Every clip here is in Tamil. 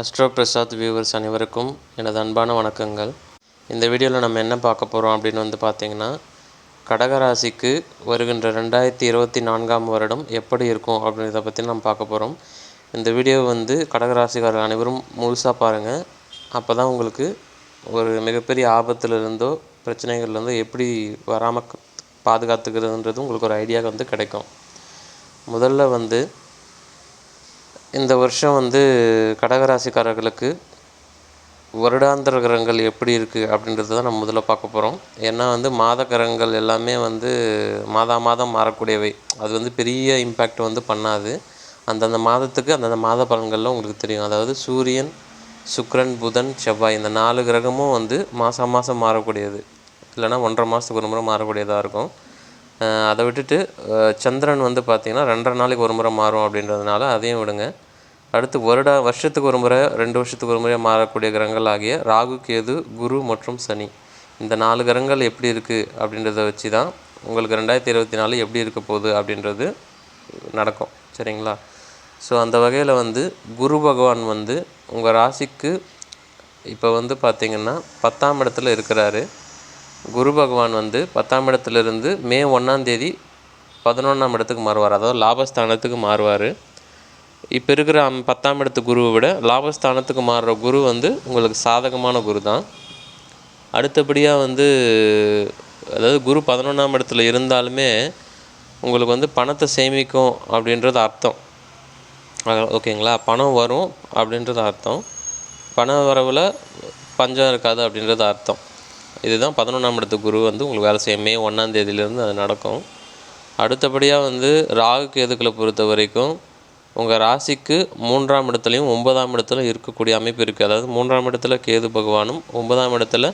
அஸ்ட்ரோ பிரசாத் வியூவர்ஸ் அனைவருக்கும் எனது அன்பான வணக்கங்கள். இந்த வீடியோவில் நம்ம என்ன பார்க்க போகிறோம் அப்படின்னு வந்து பார்த்தீங்கன்னா கடகராசிக்கு வருகின்ற ரெண்டாயிரத்தி இருபத்தி நான்காம் வருடம் எப்படி இருக்கும் அப்படின்றத பற்றி நம்ம பார்க்க போகிறோம் இந்த வீடியோ வந்து கடகராசிக்காரர்கள் அனைவரும் முழுசாக பாருங்கள் அப்போ தான் உங்களுக்கு ஒரு மிகப்பெரிய ஆபத்துலேருந்தோ பிரச்சனைகள்லேருந்தோ எப்படி வராமல் பாதுகாத்துக்கிறதுன்றது உங்களுக்கு ஒரு ஐடியா வந்து கிடைக்கும். முதல்ல வந்து இந்த வருஷம் வந்து கடகராசிக்காரர்களுக்கு வருடாந்திர கிரகங்கள் எப்படி இருக்குது அப்படின்றத தான் நம்ம முதல்ல பார்க்க போகிறோம் ஏன்னா வந்து மாத கிரகங்கள் எல்லாமே வந்து மாதா மாதம் மாறக்கூடியவை. அது வந்து பெரிய இம்பேக்ட் வந்து பண்ணாது. அந்தந்த மாதத்துக்கு அந்தந்த மாத பலன்கள்லாம் உங்களுக்கு தெரியும். அதாவது சூரியன் சுக்ரன் புதன் செவ்வாய் இந்த நாலு கிரகமும் வந்து மாதம் மாதம் மாறக்கூடியது. இல்லைன்னா ஒன்றரை மாதத்துக்கு ஒரு முறை மாறக்கூடியதாக இருக்கும். அதை விட்டுட்டு சந்திரன் வந்து பார்த்திங்கன்னா ரெண்டரை நாளைக்கு ஒரு முறை மாறும் அப்படின்றதுனால அதையும் விடுங்க. அடுத்து வருட வருஷத்துக்கு ஒரு முறை ரெண்டு வருஷத்துக்கு ஒரு முறை மாறக்கூடிய கிரகங்கள் ஆகிய ராகு கேது குரு மற்றும் சனி. இந்த நாலு கிரகங்கள் எப்படி இருக்குது அப்படின்றத வச்சு தான் உங்களுக்கு ரெண்டாயிரத்தி இருபத்தி நாலு எப்படி இருக்க போகுது அப்படின்றது நடக்கும். சரிங்களா? ஸோ அந்த வகையில் வந்து குரு பகவான் வந்து உங்கள் ராசிக்கு இப்போ வந்து பார்த்திங்கன்னா பத்தாம் இடத்துல இருக்கிறாரு. குரு பகவான் வந்து பத்தாம் இடத்துலேருந்து மே ஒன்றாந்தேதி பதினொன்றாம் இடத்துக்கு மாறுவார். அதாவது லாபஸ்தானத்துக்கு மாறுவார். இப்போ இருக்கிற அம் பத்தாம் இடத்து குருவை விட லாபஸ்தானத்துக்கு மாறுற குரு வந்து உங்களுக்கு சாதகமான குரு தான் அடுத்தபடியாக வந்து அதாவது குரு பதினொன்றாம் இடத்துல இருந்தாலுமே உங்களுக்கு வந்து பணத்தை சேமிக்கும் அப்படின்றது அர்த்தம். ஓகேங்களா? பணம் வரும் அப்படின்றது அர்த்தம். பண வரவில் பஞ்சம் இருக்காது அப்படின்றது அர்த்தம். இதுதான் பதினொன்றாம் இடத்து குரு வந்து உங்களுக்கு வேலை செய்ய மே ஒன்றாம் தேதியிலேருந்து அது நடக்கும். அடுத்தபடியாக வந்து ராகு கேதுக்களை பொறுத்த வரைக்கும் உங்கள் ராசிக்கு மூன்றாம் இடத்துலையும் ஒன்பதாம் இடத்துல இருக்கக்கூடிய அமைப்பு இருக்குது அதாவது மூன்றாம் இடத்துல கேது பகவானும் ஒன்பதாம் இடத்துல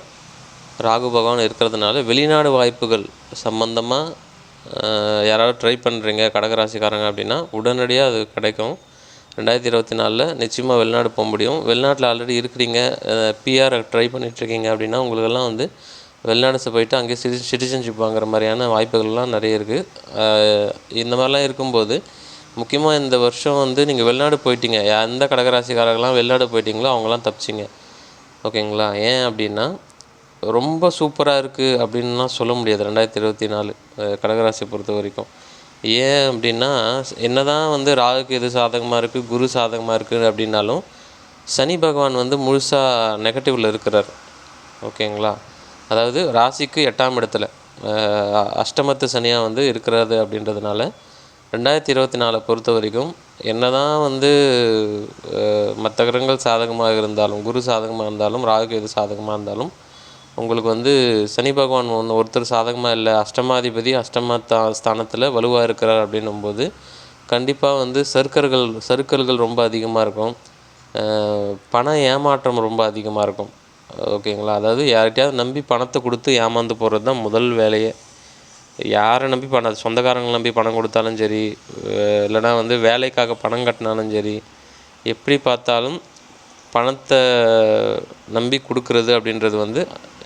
ராகு பகவான் இருக்கிறதுனால வெளிநாடு வாய்ப்புகள் சம்மந்தமாக யாராவது ட்ரை பண்ணுறீங்க கடகராசிக்காரங்க அப்படின்னா உடனடியாக அது கிடைக்கும். ரெண்டாயிரத்தி இருபத்தி நாலில் நிச்சயமாக வெளிநாடு போக முடியும். வெளிநாட்டில் ஆல்ரெடி இருக்கிறீங்க பிஆர் ட்ரை பண்ணிகிட்ருக்கீங்க அப்படின்னா உங்களுக்கெல்லாம் வந்து வெளிநாடு போயிட்டு அங்கேயே சிட்டி சிட்டிசன்ஷிப் வாங்குற மாதிரியான வாய்ப்புகள்லாம் நிறைய இருக்குது இந்த மாதிரிலாம் இருக்கும்போது முக்கியமாக இந்த வருஷம் வந்து நீங்கள் வெளிநாடு போயிட்டீங்க. எந்த கடகராசிக்காரர்கள்லாம் வெளிநாடு போயிட்டீங்களோ அவங்களாம் தப்பிச்சிங்க. ஓகேங்களா? ஏன் அப்படின்னா ரொம்ப சூப்பராக இருக்குது அப்படின்லாம் சொல்ல முடியாது ரெண்டாயிரத்தி இருபத்தி நாலு கடகராசியை பொறுத்த வரைக்கும். ஏன் அப்படின்னா என்ன தான் வந்து ராகுக்கு எது சாதகமாக இருக்குது குரு சாதகமாக இருக்குது அப்படின்னாலும் சனி பகவான் வந்து முழுசாக நெகட்டிவில் இருக்கிறார். ஓகேங்களா? அதாவது ராசிக்கு எட்டாம் இடத்துல அஷ்டமத்து சனியாக வந்து இருக்கிறது அப்படின்றதுனால ரெண்டாயிரத்தி இருபத்தி நாலை பொறுத்த வரைக்கும் என்ன தான் வந்து மற்ற கிரகங்கள் சாதகமாக இருந்தாலும் குரு சாதகமாக இருந்தாலும் ராகு சாதகமாக இருந்தாலும் உங்களுக்கு வந்து சனி பகவான் ஒன்று ஒருத்தர் சாதகமாக இல்லை அஷ்டமாதிபதி அஷ்டம தா ஸ்தானத்தில் வலுவாக இருக்கிறார் அப்படின்னும்போது கண்டிப்பாக வந்து சர்க்கர்கள் சர்க்கல்கள் ரொம்ப அதிகமாக இருக்கும். பண ஏமாற்றம் ரொம்ப அதிகமாக இருக்கும். ஓகேங்களா? அதாவது யார்கிட்டயாவது நம்பி பணத்தை கொடுத்து ஏமாந்து போகிறது தான் முதல் வேலையே. யாரை நம்பி பணம் சொந்தக்காரங்களை நம்பி பணம் கொடுத்தாலும் சரி இல்லைனா வந்து வேலைக்காக பணம் கட்டினாலும் சரி எப்படி பார்த்தாலும் பணத்தை நம்பி கொடுக்குறது அப்படின்றது வந்து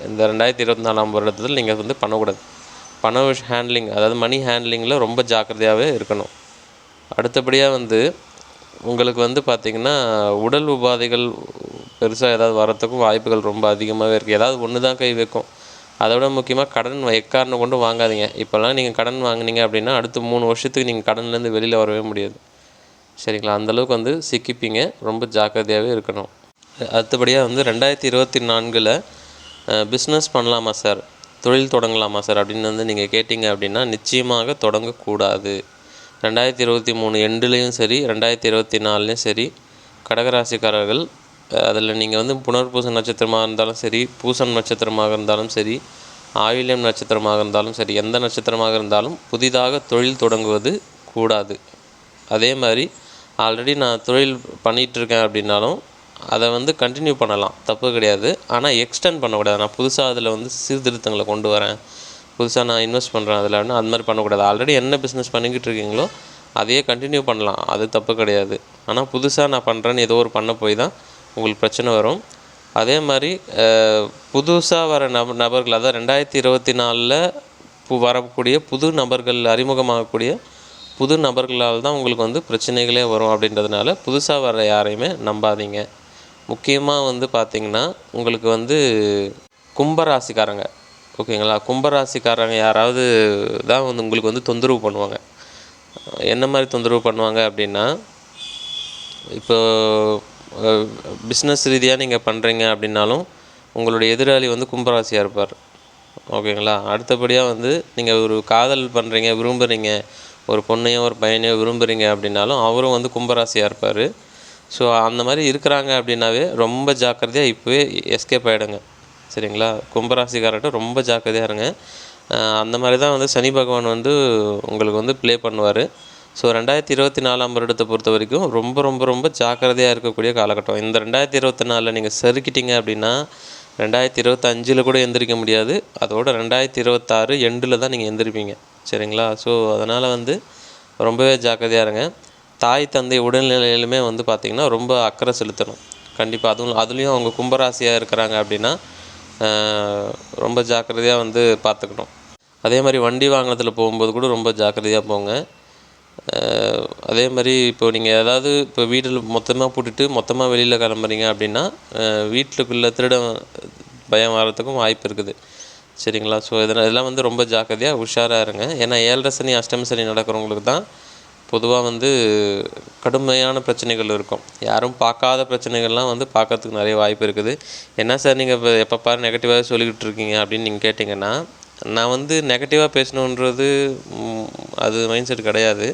இந்த ரெண்டாயிரத்தி இருபத்தி நாலாம் வருடத்தில் நீங்கள் வந்து பண்ணக்கூடாது. பண ஹேண்ட்லிங் அதாவது மணி ஹேண்ட்லிங்கில் ரொம்ப ஜாக்கிரதையாகவே இருக்கணும். அடுத்தபடியாக வந்து உங்களுக்கு வந்து பார்த்திங்கன்னா உடல் உபாதைகள் பெருசாக ஏதாவது வரத்துக்கும் வாய்ப்புகள் ரொம்ப அதிகமாகவே இருக்குது ஏதாவது ஒன்று தான் கை வைக்கும். அதை விட முக்கியமாக கடன் எக்காரணம் கொண்டு வாங்காதீங்க. இப்போல்லாம் நீங்கள் கடன் வாங்குனீங்க அப்படின்னா அடுத்த மூணு வருஷத்துக்கு நீங்கள் கடன்லேருந்து வெளியில் வரவே முடியாது. சரிங்களா? அந்தளவுக்கு வந்து சிக்கிப்பீங்க. ரொம்ப ஜாக்கிரதையாகவே இருக்கணும். அடுத்தபடியாக வந்து ரெண்டாயிரத்தி இருபத்தி நான்கில் பிஸ்னஸ் பண்ணலாமா சார்? தொழில் தொடங்கலாமா சார்? அப்படின்னு வந்து நீங்கள் கேட்டிங்க அப்படின்னா நிச்சயமாக தொடங்கக்கூடாது. ரெண்டாயிரத்தி இருபத்தி மூணு எண்டுலேயும் சரி ரெண்டாயிரத்தி இருபத்தி நாலுலேயும் சரி கடகராசிக்காரர்கள் அதில் நீங்கள் வந்து புனர்பூச நட்சத்திரமாக இருந்தாலும் சரி பூசம் நட்சத்திரமாக இருந்தாலும் சரி ஆயுள்யம் நட்சத்திரமாக இருந்தாலும் சரி எந்த நட்சத்திரமாக இருந்தாலும் புதிதாக தொழில் தொடங்குவது கூடாது. அதே மாதிரி ஆல்ரெடி நான் தொழில் பண்ணிகிட்ருக்கேன் அப்படின்னாலும் அதை வந்து கண்டினியூ பண்ணலாம் தப்பு கிடையாது. ஆனால் எக்ஸ்டெண்ட் பண்ணக்கூடாது. நான் புதுசாக அதில் வந்து சீர்திருத்தங்களை கொண்டு வரேன். புதுசாக நான் இன்வெஸ்ட் பண்ணுறேன் அதில் அது மாதிரி பண்ணக்கூடாது. ஆல்ரெடி என்ன பிஸ்னஸ் பண்ணிக்கிட்டு இருக்கீங்களோ அதையே கண்டினியூ பண்ணலாம். அது தப்பு கிடையாது. ஆனால் புதுசாக நான் பண்ணுறேன்னு ஏதோ ஒரு பண்ண போய் தான் உங்களுக்கு பிரச்சனை வரும். அதே மாதிரி புதுசாக வர நப நபர்கள் அதாவது ரெண்டாயிரத்தி இருபத்தி நாலில் பு வரக்கூடிய புது நபர்கள் அறிமுகமாகக்கூடிய புது நபர்களால் தான் உங்களுக்கு வந்து பிரச்சனைகளே வரும் அப்படின்றதுனால புதுசாக வர யாரையுமே நம்பாதீங்க. முக்கியமாக வந்து பார்த்திங்கன்னா உங்களுக்கு வந்து கும்பராசிக்காரங்க ஓகேங்களா? கும்பராசிக்காரங்க யாராவது தான் வந்து உங்களுக்கு வந்து தொந்தரவு பண்ணுவாங்க. என்ன மாதிரி தொந்தரவு பண்ணுவாங்க அப்படின்னா இப்போ பிஸ்னஸ் ரீதியாக நீங்கள் பண்ணுறீங்க அப்படின்னாலும் உங்களுடைய எதிராளி வந்து கும்பராசியாக இருப்பார். ஓகேங்களா? அடுத்தபடியாக வந்து நீங்கள் ஒரு காதல் பண்ணுறீங்க விரும்புகிறீங்க ஒரு பொண்ணையோ ஒரு பையனையோ விரும்புகிறீங்க அப்படின்னாலும் அவரும் வந்து கும்பராசியாக இருப்பார். ஸோ அந்த மாதிரி இருக்கிறாங்க அப்படின்னாவே ரொம்ப ஜாக்கிரதையாக இப்போவே எஸ்கேப் ஆகிடுங்க சரிங்களா? கும்பராசிக்காரர்கிட்ட ரொம்ப ஜாக்கிரதையாக இருங்க. அந்த மாதிரி தான் வந்து சனி பகவான் வந்து உங்களுக்கு வந்து ப்ளே பண்ணுவார். ஸோ ரெண்டாயிரத்தி இருபத்தி நாலாம் வருடத்தை பொறுத்த வரைக்கும் ரொம்ப ரொம்ப ரொம்ப ஜாக்கிரதையாக இருக்கக்கூடிய காலகட்டம். இந்த ரெண்டாயிரத்தி இருபத்தி நாலில் நீங்கள் சறுக்கிட்டீங்க அப்படின்னா ரெண்டாயிரத்தி இருபத்தஞ்சில் கூட எந்திரிக்க முடியாது. அதோட ரெண்டாயிரத்தி இருபத்தாறு எண்டில் தான் நீங்கள் எந்திரிப்பீங்க. சரிங்களா? ஸோ அதனால் வந்து ரொம்பவே ஜாக்கிரதையாக இருங்க. தாய் தந்தை உடல்நிலையிலுமே வந்து பார்த்திங்கன்னா ரொம்ப அக்கறை செலுத்தணும். கண்டிப்பாக அதுவும் அதுலேயும் அவங்க கும்பராசியாக இருக்கிறாங்க அப்படின்னா ரொம்ப ஜாக்கிரதையாக வந்து பார்த்துக்கணும் அதே மாதிரி வண்டி வாகனத்தில் போகும்போது கூட ரொம்ப ஜாக்கிரதையாக போங்க. அதே மாதிரி இப்போ நீங்கள் ஏதாவது இப்போ வீட்டில் மொத்தமாக போட்டுட்டு மொத்தமாக வெளியில் கிளம்புறீங்க அப்படின்னா வீட்டுக்குள்ளே திருட பயம் வர்றதுக்கும் வாய்ப்பு இருக்குது. சரிங்களா? ஸோ இதெல்லாம் இதெல்லாம் வந்து ரொம்ப ஜாக்கிரதையாக உஷாராக இருங்க. ஏன்னா ஏழரை சனி அஷ்டம சனி நடக்கிறவங்களுக்கு தான் பொதுவாக வந்து கடுமையான பிரச்சனைகள் இருக்கும். யாரும் பார்க்காத பிரச்சனைகள்லாம் வந்து பார்க்கறதுக்கு நிறைய வாய்ப்பு இருக்குது. என்ன சார் நீங்கள் இப்போ எப்போ பாரு நெகட்டிவாக சொல்லிக்கிட்டு இருக்கீங்க அப்படின்னு நீங்கள் கேட்டிங்கன்னா நான் வந்து நெகட்டிவாக பேசணுன்றது அது மைண்ட் செட் கிடையாது.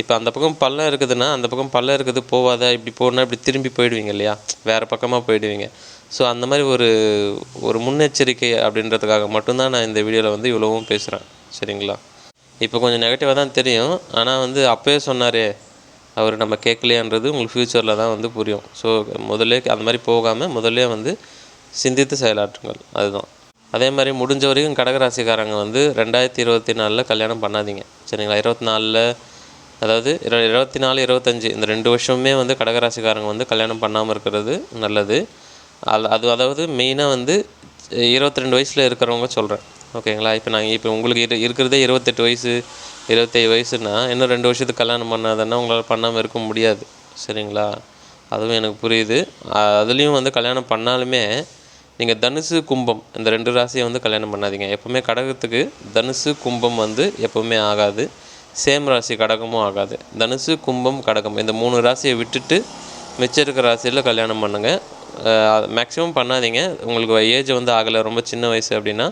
இப்போ அந்த பக்கம் பள்ளம் இருக்குதுன்னா அந்த பக்கம் பள்ளம் இருக்குது போவாத இப்படி போனால் இப்படி திரும்பி போயிடுவீங்க இல்லையா? வேறு பக்கமாக போயிடுவீங்க. ஸோ அந்த மாதிரி ஒரு ஒரு முன்னெச்சரிக்கை அப்படின்றதுக்காக மட்டும்தான் நான் இந்த வீடியோவில் வந்து இவ்வளவும் பேசுகிறேன் சரிங்களா? இப்போ கொஞ்சம் நெகட்டிவாக தான் தெரியும். ஆனால் வந்து அப்போயே சொன்னாரே அவர் நம்ம கேட்கலையான்றது உங்களுக்கு ஃப்யூச்சரில் தான் வந்து புரியும். ஸோ முதல்ல அந்த மாதிரி போகாமல் முதல்ல வந்து சிந்தித்து செயலாற்றுங்கள். அதுதான். அதே மாதிரி முடிஞ்ச வரைக்கும் கடகராசிக்காரங்க வந்து ரெண்டாயிரத்தி இருபத்தி நாலில் கல்யாணம் பண்ணாதீங்க. சரிங்களா? இருபத்தி நாலில் அதாவது இருபத்தி நாலு இருபத்தஞ்சி இந்த ரெண்டு வருஷமுமே வந்து கடகராசிக்காரங்க வந்து கல்யாணம் பண்ணாமல் இருக்கிறது நல்லது. அது அது அதாவது மெயினாக வந்து இருபத்தி ரெண்டு வயசில் இருக்கிறவங்க சொல்கிறேன் ஓகேங்களா? இப்போ நாங்கள் இப்போ உங்களுக்கு இரு இருக்கிறதே இருபத்தெட்டு வயசு இருபத்தேழு வயசுனா இன்னும் ரெண்டு வருஷத்துக்கு கல்யாணம் பண்ணாதன்னா உங்களால் பண்ணாமல் இருக்க முடியாது. சரிங்களா? அதுவும் எனக்கு புரியுது. அதுலேயும் வந்து கல்யாணம் பண்ணாலுமே நீங்கள் தனுசு கும்பம் இந்த ரெண்டு ராசியை வந்து கல்யாணம் பண்ணாதீங்க. எப்போவுமே கடகத்துக்கு தனுசு கும்பம் வந்து எப்போவுமே ஆகாது. சேம் ராசி கடகமும் ஆகாது. தனுசு கும்பம் கடகம். இந்த மூணு ராசியை விட்டுட்டு மிச்சம் இருக்கிற ராசியில் கல்யாணம் பண்ணுங்கள் மேக்ஸிமம் பண்ணாதீங்க. உங்களுக்கு ஏஜ் வந்து ஆகலை. ரொம்ப சின்ன வயசு அப்படின்னா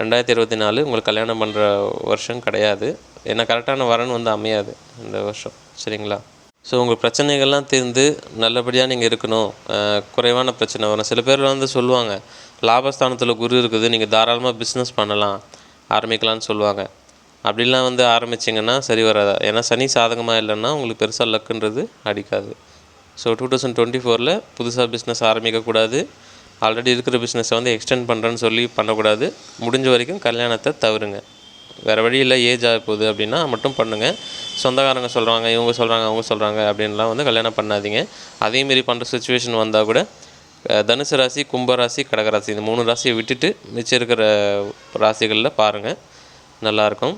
ரெண்டாயிரத்தி இருபத்தி நாலு உங்களுக்கு கல்யாணம் பண்ணுற வருஷம் கிடையாது. ஏன்னா கரெக்டான வரன் வந்து அமையாது இந்த வருஷம். சரிங்களா? ஸோ உங்கள் பிரச்சனைகள்லாம் தீர்ந்து நல்லபடியாக நீங்கள் இருக்கணும். குறைவான பிரச்சனை வரும். சில பேர் வந்து சொல்லுவாங்க லாபஸ்தானத்தில் குரு இருக்குது. நீங்கள் தாராளமாக பிஸ்னஸ் பண்ணலாம். ஆரம்பிக்கலாம்னு சொல்லுவாங்க. அப்படிலாம் வந்து ஆரம்பிச்சிங்கன்னா சரி வராது? ஏன்னா சனி சாதகமாக இல்லைன்னா உங்களுக்கு பெருசாக லக்குன்றது அடிக்காது. ஸோ டூ தௌசண்ட் டுவெண்ட்டி ஃபோரில் புதுசாக பிஸ்னஸ் ஆரம்பிக்கக்கூடாது. ஆல்ரெடி இருக்கிற பிஸ்னஸை வந்து எக்ஸ்டெண்ட் பண்ணுறேன்னு சொல்லி பண்ணக்கூடாது. முடிஞ்ச வரைக்கும் கல்யாணத்தை தவறுங்க. வேறு வழி இல்லை ஏஜ் ஆக போகுது அப்படின்னா மட்டும் பண்ணுங்கள் சொந்தக்காரங்க சொல்கிறாங்க இவங்க சொல்கிறாங்க அவங்க சொல்கிறாங்க அப்படின்லாம் வந்து கல்யாணம் பண்ணாதீங்க. அதேமாரி பண்ணுற சுச்சுவேஷன் வந்தால் கூட தனுசு ராசி கும்பராசி கடகராசி இந்த மூணு ராசியை விட்டுட்டு மிச்சம் இருக்கிற ராசிகளில் பாருங்கள் நல்லாயிருக்கும்.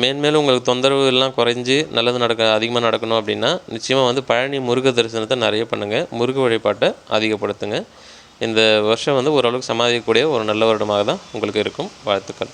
மேன்மேலும் உங்களுக்கு தொந்தரவு எல்லாம் குறைஞ்சி நல்லது நடக்க அதிகமாக நடக்கணும் அப்படின்னா நிச்சயமாக வந்து பழனி முருக தரிசனத்தை நிறைய பண்ணுங்கள் முருக வழிபாட்டை அதிகப்படுத்துங்க. இந்த வருஷம் வந்து ஓரளவுக்கு சமாளிக்கக்கூடிய ஒரு நல்ல வருடமாக தான் உங்களுக்கு இருக்கும். வாழ்த்துக்கள்.